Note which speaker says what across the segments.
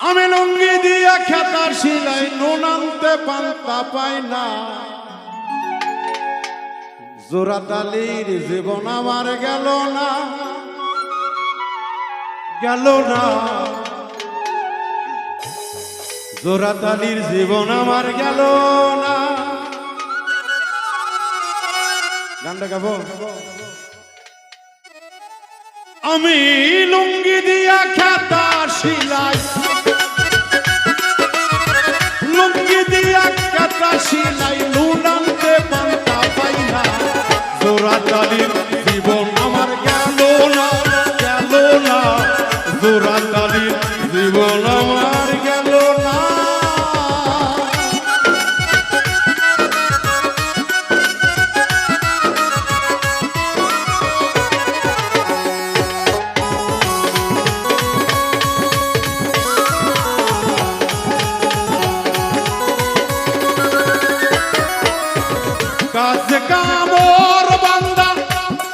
Speaker 1: আমি লুঙ্গি দিয়া খেতার সিলাই নুন আনতে পান্তা পাই না। জোরাতালির জীবন আমার গেল না। গেল না। জোরাতালির জীবন আমার গেল না। গানটা গাবো? আমি লুঙ্গি দিয়া খাতা সিলাই। লুঙ্গি দিয়া খাতা সিলাই নুন আনতে পান্তা পাই না জোরা তালির জীবন আমার গেল না গেল না। জোরা তালির জীবন আমার গেল কাজ কামর বান্দা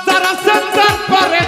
Speaker 1: তারা সেন্টার করে